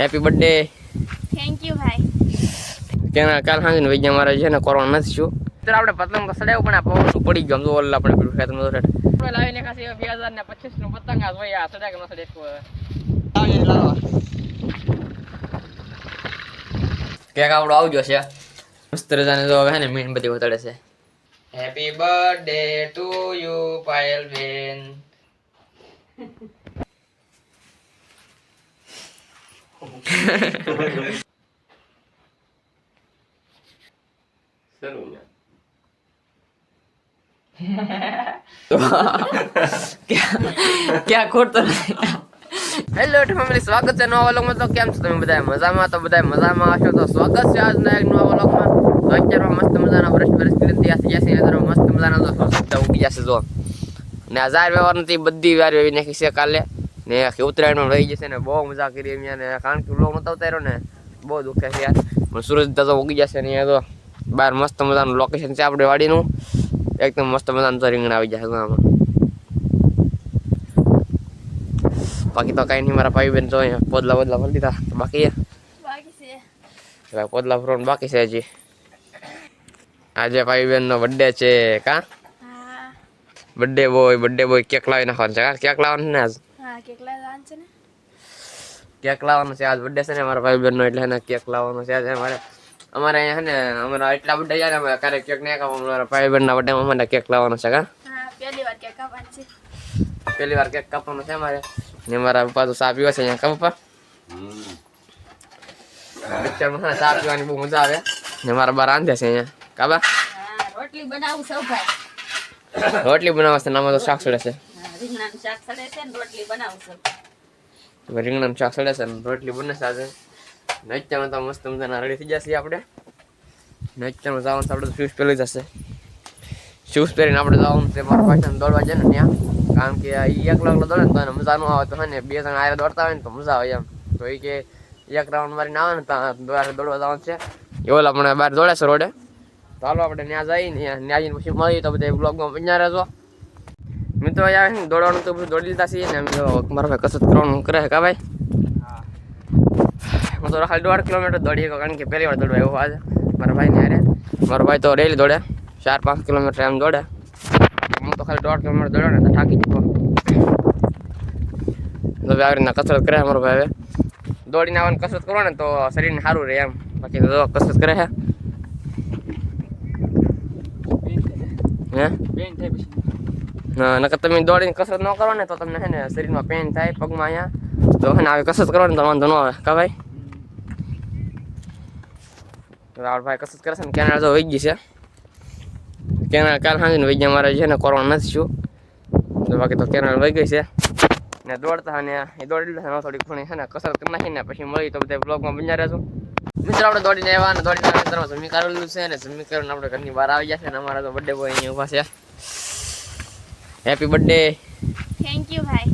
Happy birthday thank you ભાઈ. કેના કાલ સાંજે વૈજ્ઞા મારે છે ને કોરોના નથી શું તો આપણે પતંગ તો પણ આ પવન પડી ગયો? તો ઓલા આપણે પેલું ખેતર નતો આપણે લાવીને ખાસી બે હજાર ને પચીસનું પતંગ આ જોઈએ આ સડા કે ન સડે લાવો કેક આપણો આવજો છે. મસ્ત રજાને જો હવે ને મીણ બધી ઉતળે છે. Happy birthday to you Payal ben ક્યાં ખોટતો હેલો ફેમિલી સ્વાગત છે નવા વ્લોગમાં તો કેમ છો તમે બધા મજામાં તો બધા મજામાં હશો તો સ્વાગત છે આજના એક નવા વ્લોગમાં તો અત્યારમાં મસ્ત મજાના બ્રશ બ્રશ કરીને તૈયાર થઈ જશે અત્યારે મસ્ત મજાના તો ઉગી જશે જો ને હજાર વ્યવહાર નથી બધી વાર વેવી નાખી છે કાલે ને આખી ઉત્તરાયણમાં રહી જશે ને બહુ મજા કરી એમ ને કારણ કે લોક નતો ઉતાર્યો ને બહુ દુઃખે છે યાર. પણ સૂરજ તો ઉગી જશે ને અહીંયા તો બહાર મસ્ત મજાનું લોકેશન છે આપણે વાડીનું. એકદમ મસ્ત મજાનું તો રીંગણ આવી જશે આમાં. બાકી તો કઈ નહીં મારા ભાઈ બેન તો અહીંયા પોદલા બોદલા ભરી દીધા. બાકી છે. બાકી પોદલા ભરવાનું બાકી છે હજી. આજે ભાઈ બેન નો બર્થડે છે કા? Birthday boy birthday boy cake લાવી નાખવાનું છે. કા કેક લાવવાનું ને આજ? હા કેટલા દાન છે ને કેક લાવવાનું છે. આજ બર્થડે છે ને મારા ભાઈ બહેનનો એટલે એને કેક લાવવાનો છે. આજે અમારે અમારે અહીંયા છે ને અમારા એટલા જાય ને અમે ક્યારેક કેક નહીં ખાવા અમારા ભાઈ બહેનના બર્થડે અમારે કેક લાવવાનો છે કા? હા પહેલી વાર કે કાપવાનો છે. પહેલી વાર કેક કાપવાનો છે અમારે. ને મારા પપ્પા તો સાપ પીવા છે અહીંયા કા પપ્પા? પિક્ચરમાં ને પીવાની બહુ મજા આવે. ને મારા બાર આંધ્યા છે અહીંયા કાબા રોટલી બનાવું સૌ ભાઈ. રોટલી બનાવવા છે ને આમાં તો શાક છે. રીંગણાનું શાક સડે છે ને રોટલી બનાવશું. હવે રીંગણાનું શાક સડે છે ને રોટલી બને છે આજે. ને તો મસ્ત મજાના રેડી થઈ જશે આપણે. ને જવાનું છે આપણે શૂઝ પહેરી જશે. શૂઝ પહેરીને આપણે જવાનું છે મારા પાછળ દોડવા જાય ને ત્યાં. કારણ કે એકલો એકલો દોડે ને તો મજા ન આવે. તો ને બે જણા આરે દોડતા હોય ને તો મજા આવે એમ. તો એ કે એક રાઉન્ડ મારીને આવે ને ત્યાં દોડવા જવાનું છે. એ ઓલા પણ બહાર દોડે છે રોડે. તો હાલો આપણે ત્યાં જઈએ ને ત્યાં જઈને પછી મળીએ તો બધા બ્લોગમાં બન્યા રહેજો. મિત્રો અહીંયા ને દોડવાનું તો બધું દોડી લીધા છીએ ને એમ જો મારો ભાઈ કસરત કરવાનું કરે કા ભાઈ? હું. તો ખાલી દોઢ કિલોમીટર દોડી કારણ કે પહેલી વાર દોડવા એવું આજે. મારા ભાઈને હારે. મારો ભાઈ તો ડેલી દોડે ચાર પાંચ કિલોમીટર એમ દોડે. હું તો ખાલી દોઢ કિલોમીટર દોડ્યો ને તો થાકી ગયો. તો આવી રીતના કસરત કરે મારો ભાઈ હવે. દોડીને આવવાની કસરત કરો ને તો શરીરને સારું રહે એમ. બાકી તો કસરત કરે છે. હે? હા નકર તમે દોડીને કસરત ન કરો ને તો તમને છે ને શરીરમાં પેન થાય, પગમાં અહીંયા. તો હે ને આવી કસરત કરો ને તો વાંધો ન આવે. કા ભાઈ? તો રાવળ ભાઈ કસરત કરે છે ને કેનાડા તો વહી ગઈ છે. કેનાડા કાલ સાંજે વહી ગયા, મારે છે ને કોરોના નથી શું. તો બાકી તો કેનાડા વહી ગઈ છે. ને દોડતા અને એ દોડી લીધા થોડી ઘણી છે ને કસરત કરી નાખીને પછી મળી તો બધા બ્લોગમાં બન્યા રહેશું મિત્રો, આપણે દોડીને આવ્યા ને દોડીને આવ્યા જમી કરેલું છે ને જમી કરીને આપણે ઘરની બહાર આવી ગયા છે ને, અમારા તો બર્થડે બોય અહીંયા ઊભા છે. હેપી બર્થડે થેન્ક યુ ભાઈ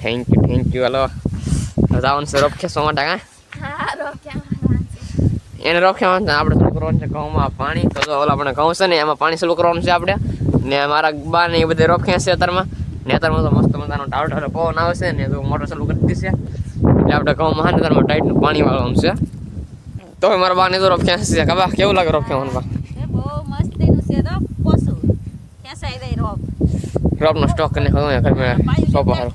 thank you thank you hello Ravan છે રોપ ખેંચવા માટે હા રોખ્યા એને રોખ્યા આપણે શું કરવાનું છે ઘઉંમાં પાણી. તો જો ઓલા આપણે ઘઉં છે ને એમાં પાણી સલું કરવાનું છે આપણે. ને મારા બા ને એ બધે રોખ્યા છે અત્યારમાં. ને અત્યારમાં તો મસ્ત મજાનો ટાળો પવન આવશે ને તો મોટર ચાલુ કરી દીધી છે. એટલે આપણે ઘઉં અત્યારમાં ટાઈટનું પાણી વાળવાનું છે. તો મારા બાને તો રોપ કે કબા કેવું લાગે રોપ બા? બહુ મસ્તીનું છે તો પોસું. ખેંચાઈ દઈ રોપ રોપનો સ્ટોક કરીને ખબર ઘરમાં સોપો હારો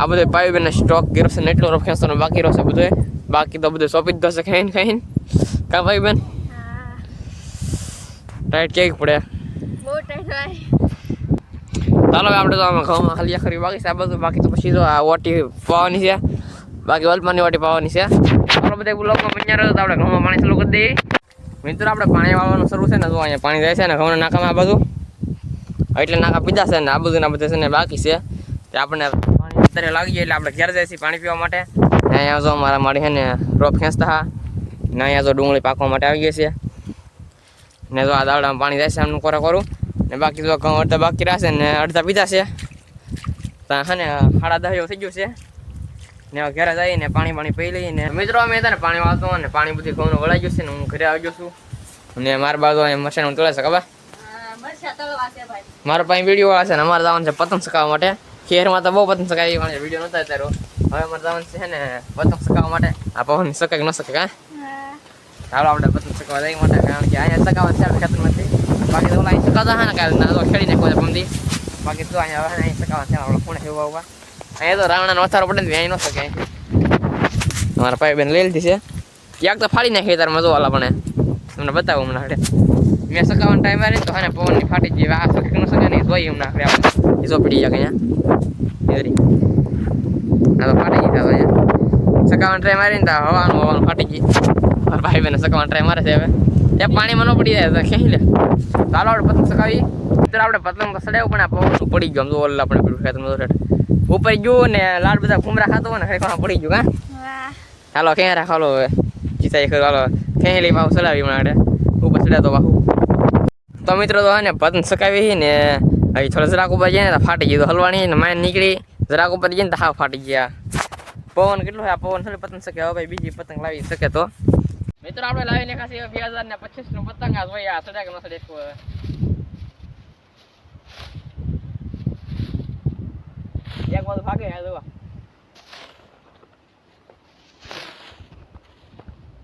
આ બધે પાઇપ બેને સ્ટોક ગીરો છે ને એટલો રોપ ખેંચવાનો બાકી રહેશે બધું. બાકી તો બધું સોંપી જ દશે ખાઈને ખાઈને. કા ભાઈ બેન? ટાઈટ કેવી પડે? ચાલો આપણે તો આમાં ઘઉંમાં ખાલી ખરી બાકી છે આ બધું. બાકી તો પછી તો આ ઓટી પાવાની છે. બાકી વલપાની ઓટી પાવાની છે. આપણે બધા બ્લોકમાં બન્યા રહ્યો તો આપણે ઘઉંમાં પાણી ચાલુ કરી દઈએ. મિત્રો આપણે પાણી વાળવાનું શરૂ છે ને તો અહીંયા પાણી જાય છે ને ઘઉંના નાકામાં આ બધું એટલે નાકા પીધા છે ને આ બધું ના બધા છે ને બાકી છે. તે આપણે પાણી અત્યારે લાગી જાય એટલે આપણે ઘેર જાય છીએ પાણી પીવા માટે. ને અહીંયા જો મારા મારી છે ને રોપ ખેંચતા હા ને અહીંયા જો ડુંગળી પાકવા માટે આવી ગઈ છે. ને જો આ દાવડામાં પાણી જાય છે આમનું કોરા કરું. ને બાકી જો ઘઉં અડધા બાકી રહેશે ને અડધા પીધા છે. ત્યાં છે ને સાડા દસ થઈ ગયું છે. ને ઘરે જઈને પાણી પાણી પી લઈએ ને. મિત્રો, અમે હતા ને પાણી વાળતો અને પાણી બધી ઘઉંનું વળાઈ ગયું છે ને હું ઘરે આવી ગયો છું. અને મારા બાજુ મશીન તોડે છે ખબર હા, મરચાં તળવા છે ભાઈ મારા પાસે વીડિયો વાળા છે ને અમારે જવાનું છે પતંગ ચકાવવા માટે. ખેરમાં તો બહુ પતંગ ચકાવી વીડિયો નતા અત્યારે. હવે અમારે જવાનું છે ને પતંગ સકાવવા માટે. આ પવન શકે કે ન શકે કાં હા. ચાલો આપણે પતંગ સકાવવા જઈએ માટે. કારણ કે અહીંયા સકાવવા છે આપણે ખેતરમાંથી બાકી તો ઓલા અહીં સકાવતા હા ને કાલે. ના તો ખેડી નાખવા છે પમદી બાકી તો અહીંયા હવે અહીં સકાવવા છે આપણે ખૂણે ઊભા ઊભા અહીંયા તો રાવણાનો વથારો પડે ને અહીં ન શકે અમારા ભાઈ બેન લઈ લીધી છે. ક્યાંક તો ફાડી નાખી તાર મજો વાલા પણ. તમને બતાવું હમણાં હાડે મેં સકાવવાનો ટાઈમ આવે તો હા ને પવનની ફાટી ગઈ આ શકે કે ન શકે નહીં જોઈ હમણાં આપણે આપણે એ ચોપડી જાય અહીંયા એરી આ તો ફાટી ગઈ થાય સકાવવાનો ટ્રાય મારીને તો હવાનું હવાનું ફાટી ગઈ મારા ભાઈ બેને સકાવવાનો ટ્રાય મારે છે હવે ત્યાં પાણીમાં ન પડી જાય તો ખેંચી લે ચાલો આપણે પતંગ સકાવી મિત્રો આપણે પતંગ તો સડાવ્યું પણ આ પવન પડી ગયો જો ઓલા આપણે પેલું ખેતરમાં રેડ. ઉપર ગયું ને લાડ બધા કુમરા ખાતો ને ખરેખર પડી ગયું હા હાલો ક્યાં રાખો હવે જીતા એક હાલો ખેંચી બાહુ ચડાવી હમણાં. ઉપર તો બાહુ તો મિત્રો તો હે પતંગ સકાવી ને હવે થોડા જરાક ઉપર જઈએ ને ફાટી ગયું. હલવાની ને માય નીકળી, જરાક ઉપર જઈને હાવ ફાટી ગયા. પવન કેટલો આ પવન? થોડી પતંગ શકે હવે ભાઈ બીજી પતંગ લાવી શકે તો. મિત્રો આપણે લાવી નાખ્યા છે બે હજાર ને પચીસનું પતંગ આ જોઈએ, આ સડે નો ન સડે એક બાજુ ભાગે આ જોવા.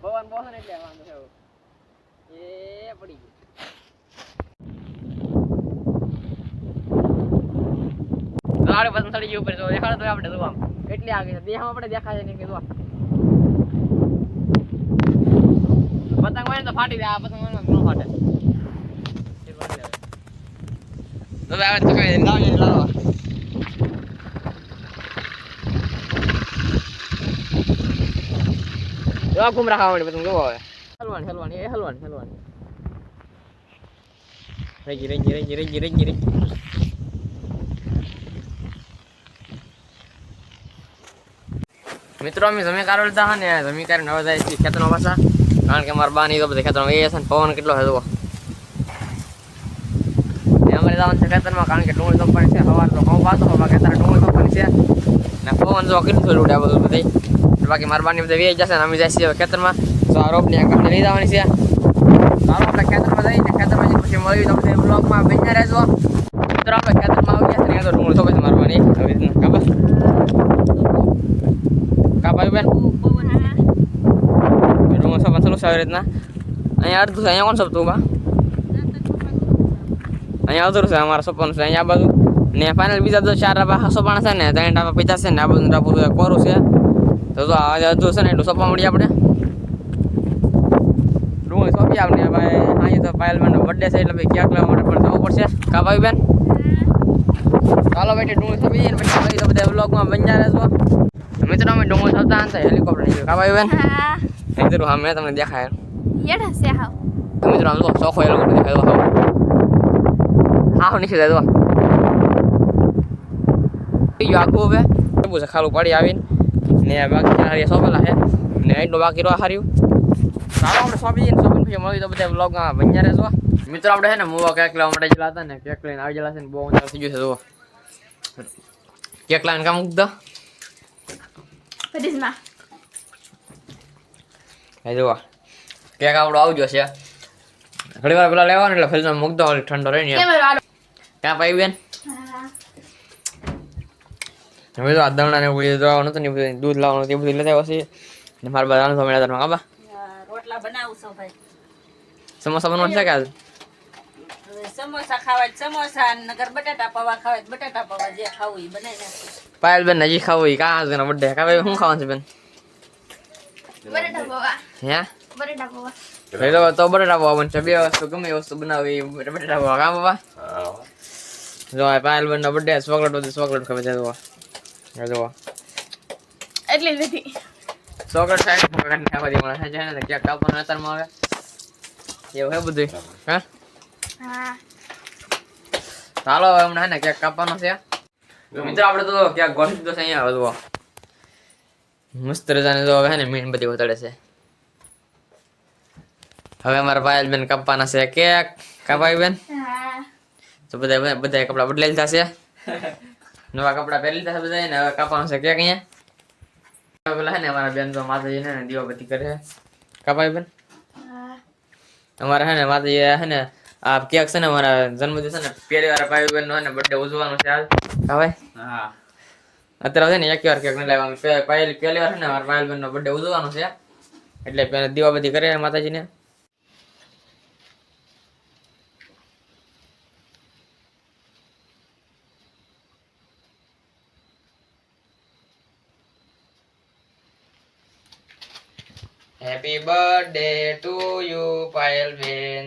પવન પવન એટલે વાંધો એ પડી ગયું. આપણે પતંગ ચડી ગયું ઉપર જો દેખાડો તો આપણે જોવા. કેટલી આગળ છે? દેહમાં આપણે દેખાય છે નહીં કે જોવા. પતંગ હોય ને તો ફાટી જાય આ પતંગ હોય ને તો ન ફાટે. એ ફાટી જાય. તો હવે આવે તો કઈ લાવજો લાવો જો ઘૂમ રાખવાની પતંગ જોવો હવે હલવાની હલવાની એ હલવાની હલવાની. રેજી રેજી રેજી રેજી રેજી રેજી મિત્રો, અમે જમી કાઢો લીધા હા ને, જમી કાઢીને હવે જાય છે ખેતરમાં પાછા. કારણ કે મારા બા તો બધા ખેતરમાં એ છે ને, પવન કેટલો હતો અમારે જવાનું છે ખેતરમાં, કારણ કે ડુંગળી કંપની છે, સવાર તો ઘઉં પાતો હોય બાકી અત્યારે ડુંગળી કંપની છે. ને પવન જો કેટલું થોડું ઉડ્યા બધું બધી. બાકી મારા બાની બધા વેચ જશે ને, અમે જાય છીએ હવે ખેતરમાં. તો આ રોપની આ કાંઠે લઈ જવાની છે. ચાલો, આપણે ખેતરમાં જઈને ખેતરમાં જઈને પછી મળ્યું તો પછી બ્લોગમાં બન્યા રહેજો. મિત્રો, આપણે ખેતરમાં આવી ગયા છે ને તો ડુંગળી થોડી મારવાની ખબર? કાપાયું બેન? ડુંગળી સોપન ચાલુ છે આવી રીતના. અહીંયા અડધું છે અહીંયા કોણ સપતું બા અહીંયા અધૂરું છે અમારા સોપન છે. અહીંયા બાજુ. ને ફાઇનલ બીજા તો ચાર ડાબા સોપાણ છે ને ત્રણ ડાબા પચાસ છે ને આ બધું ડાબુ કોરું છે. તો તો આ અધૂરું છે ને એટલું સોપા મળી આપણે. રૂમ સોંપી આપણે ભાઈ અહીંયા તો પાયલ બેન બર્થડે છે એટલે ભાઈ ક્યાંક લેવા માટે પણ જવું પડશે. કા ભાઈ બેન? ચાલો બેટી ડુંગળી સોંપી પછી બધા બ્લોગમાં બન્યા રહેજો મિત્રો અમે ડુંગળી સોંપતા હતા હેલિકોપ્ટર નીકળ્યું કા ભાઈ બેન હા. હા મેં તમને દેખાય. યડા છે હાવ. તો મિત્રો આમ જો ચોખ્ખો એ લોકો દેખાય તો હા હું નીકળી જાય તો આખું હવે. બહુ છે ખાલું પડી આવીને. ને બાકી હારી સોંપેલા છે. ને એટલું બાકી રહ્યો હાર્યું. ચાલો આપણે સોંપી જઈને સોંપીને પછી મળી તો બધા બ્લોગમાં બન્યા રહેશો મિત્રો આપણે છે ને મૂવા કેક લેવા માટે ગયેલા હતા ને કેક લઈને આવી ગયેલા છે ને બહુ ઊંચા થઈ ગયું છે જુઓ. કેક લાઈને કામ મૂક દો ફરીજમાં. એ જુઓ. કેક આપણો આવજો છે. ઘણી વાર પેલા લેવાનો એટલે ફ્રીજમાં મૂક દો એટલે ઠંડો રહી ને ક્યાં પાઈ બેન? હવે તો આ દવણા ને બધું લાવવાનું હતું ને બધું દૂધ લાવવાનું એ બધું લેતા છીએ ને મારા બધા આનંદ મેળા ધરમાં કાબા રોટલા બનાવું છું ભાઈ. સમોસા બનવાનું છે કે આજ? સમોસા ખાવા સમોસા નગર બટાટા પૌવા ખાવા બટાટા પૌવા જે ખાવું એ બનાવી નાખું. પાયલ બેન હજી ખાવું ઈ કા આજ બડે. કા ભાઈ શું ખાવાનું છે બેન? બટેટા પૌવા. હે? બટેટા પૌવા. એ તો બટાટા પૌવા બનશે. બે વસ્તુ ગમે એ વસ્તુ બનાવી એ બટાટા પૌવા. કા બાબા જો આ પાયલ બેન નો બર્થડે ચોકલેટ બધું ચોકલેટ ખબર છે જો જો એટલી જ બધી ચોકલેટ સાઈડ પકડ ને બધી મળે છે ને ક્યાંક કાપવાનું અત્યારમાં આવે. એવું હે બધું હા? હા. હવે હમણાં ને ક્યાંક કાપવાનો છે. મિત્રો આપણે તો ક્યાંક ગોઠવી દીધો છે અહીંયા જુઓ. મસ્ત રજાને જો હવે ને મીણબત્તી વતાડે છે. હવે અમારા પાયલ બેન કાપવાના છે. કેક કાપાઈ બેન તો બધા બધા કપડા બદલાઈ લીધા છે. નવા કપડા પહેરી લીધા બધા ને હવે કાપવાનું છે. કેક અહીંયા? પેલા ને અમારા બેન તો માતાજી ને દીવાબત્તી કરે છે. કાપાઈ બેન અમારે હે ને માતાજી હે ને આ કેક છે ને અમારા જન્મદિવસ છે ને પહેલી વાર ભાઈ બહેન નો હે ને બર્થડે ઉજવવાનો છે આજ? હવે હા. અત્યારે છે ને એક વાર કેક નહીં લાવવાનું પે- પહેલી પહેલી વાર છે ને મારા પાયલ બેનનો બર્થડે ઉજવવાનો છે. એટલે પહેલા દીવાબત્તી કરે માતાજીને. Happy birthday to you Payal ben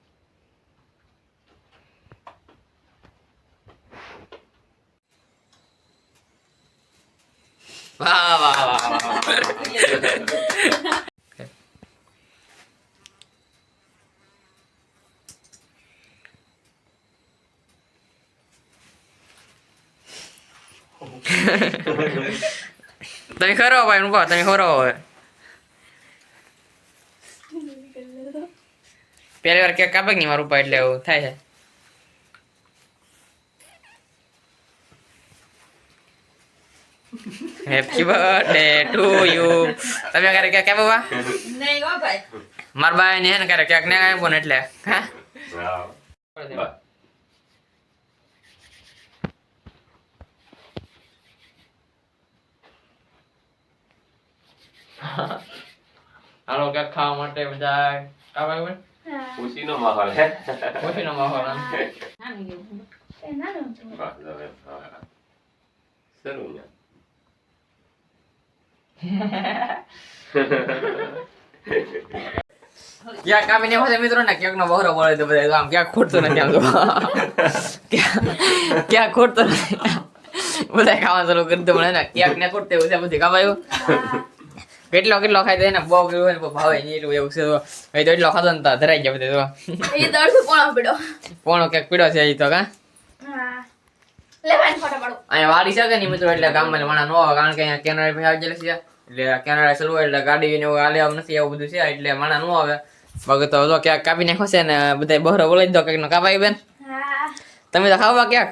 વાહ વાહ વાહ વાહ. તમે ખરો ભાઈ નું તમે ખરો હવે પહેલી વાર કેક કાપે કે નહીં મારું પા એટલે એવું થાય છે હેપી બર્થડે ટુ યુ તમે ઘરે કેક કાપો બાબા? નહીં હો ભાઈ. મારા બાય ને હે ને ક્યારે કેક ને ને એટલે. હા? હા હાલો કેક ખાવા માટે બધા કાપા બેન હા. ખુશીનો માહોલ. હે. ખુશીનો માહોલ આમ. નાની એવું. એ કામ ને એવો મિત્રો ને ક્યાંક નો બહરો પડે તો બધા આમ ક્યાંક ખૂટતું નથી આમ તો. ક્યાં- ખોટતો નથી. બધા ખાવા ચાલુ કરી દો ને ક્યાંક ને ખૂટતું બધા બધી કાપાયું કેટલો કેટલો ખાય એને બહુ કેવું હોય બહુ ભાવે નહીં એટલું એવું છે. તો એ તો એટલો ખાધો ને ધરાઈ ગયા બધા તો. એ દર્શ પોણો પીડો. પોણો ક્યાંક પીડો છે એ તો કા? લેવાય ફોટો પાડો અહીંયા વાડી છે કે નહીં મિત્રો? એટલે ગામમાં માણા ન આવે કારણ કે અહીંયા કેનેડા ભાઈ આવી છે. એટલે કેનેડા હોય એટલે ગાડી ને એવું હાલે આમ નથી એવું બધું છે. એટલે માણા ન આવે. બાકી તો જો ક્યાંક કાપી નાખો છે ને બધા બહરો બોલાવી દો ક્યાંક નો કાપાઈ બેન તમે તો ખાવા ક્યાંક?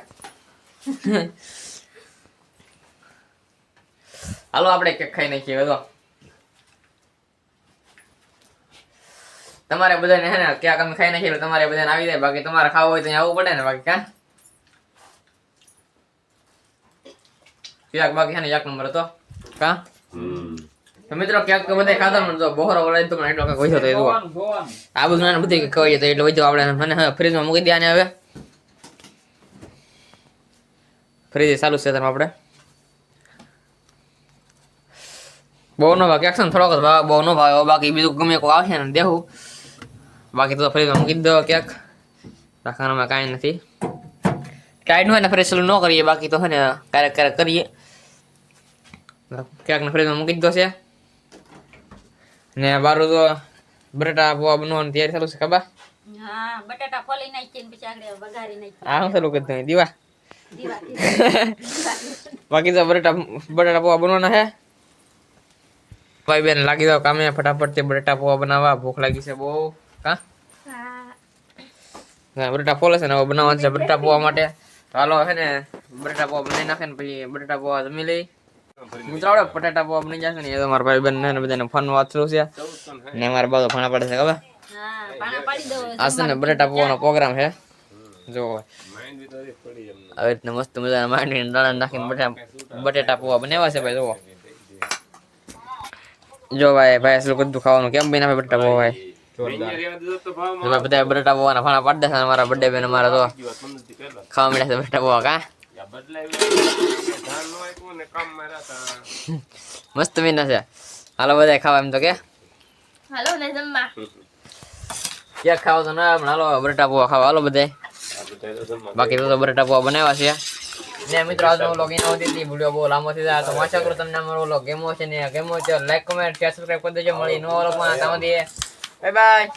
હાલો આપણે કેક ખાઈ નાખીએ તો તમારે બધાને હે ને ક્યાંક અમે ખાઈ નાખીએ તમારે બધાને આવી જાય. બાકી તમારે ખાવું હોય તો આવવું પડે ને બાકી કા? ક્યાંક બાકી છે ને એક નંબર હતો. કા? મિત્રો ક્યાંક બધે ખાતા મને તો બહોરો વળાય તો પણ એટલો તો એ જુઓ. આ બધું નાનું બધી કહીએ તો એટલે વચ્યો આપણે મને હવે ફ્રીજમાં મૂકી દે આને હવે. ફ્રીજ ચાલુ છે તમે આપણે બહુ નો ભાવ. ક્યાંક થોડોક જ ભાવ બહુ નો ભાવ. બાકી બીજું ગમે કોઈ આવશે ને દેવું બાકી તો ફ્રીજમાં મૂકી દો ક્યાંક. રાખવાનામાં કાંઈ નથી. ટાઈટ હોય ને ફ્રેશ ચાલુ ન કરીએ. બાકી તો હોય ને ક્યારેક ક્યારેક કરીએ. ક્યાંક ને ફ્રીજમાં મૂકી જ દો છે ને બારું તો બટાટા પૌવા બનવાની તૈયારી ચાલુ છે ખબર હા બટાટા ફોલી નાખીએ ને પછી આગળ વઘારી નાખીએ આ હું ચાલુ કરી દઉં દીવા દીવા દીવા. બાકી તો બટાટા બટાટા પૌવા બનવાના છે ભાઈ બેન લાગી દો કામે ફટાફટથી બટાટા પૌવા બનાવવા ભૂખ લાગી છે બહુ કા હા હા, બટાટા ફોલે છે ને હવે બનાવવાનું છે બટાટા પૌવા માટે તો હાલો છે ને બટાટા પૌવા બનાવી નાખે ને પછી બટાટા પૌવા જમી લઈ મિત્રો આપણે બટાટા પૌવા બની જશે ને, એ તો મારા ભાઈ બેન ને બધાને ફોન વાંચલું છે. ને મારા બાજુ ફાણા પડે છે, ખબર? આ છે ને, બટાટા પોવાનો પ્રોગ્રામ છે. જો આવી રીતના મસ્ત મજાના માંડીને દાણા નાખીને બટા બટેટા પૌવા બનાવ્યા છે, ભાઈ, જુઓ. જો ભાઈ ભાઈ શું બધું ખાવાનું કેમ બનાવે બટેટા પૌવા, ભાઈ? અહીંયા રહેવા દીધો તો ભાવ જો ભાઈ બધા બટેટા પૌવાના ફાણા પાડી દેશે મારા બર્થડે બેન, મારા તો જીવા ખાવા મળ્યા છે બટાટા પૌવા, કા? મસ્ત મીના છે. હાલો બધા ખાવા એમ તો કે? હાલો ને જમવા. ક્યાં ખાવા તો ના પણ હાલો બટેટા પૌવા ખાવા. હાલો બધા બાકી તો બટેટા પૌવા બનાવ્યા છે. ને મિત્રો આજનો વ્લોગ એનો હતી હતી વીડિયો બહુ લાંબો થઈ જાય તો વાંચા કરો તમને અમારો વ્લોગ ગેમો છે ને ગેમો છે લાઈક કમેન્ટ શેર સબસ્ક્રાઇબ કરી દેજો. મળી નવો વ્લોગમાં ત્યાં સુધી બાય બાય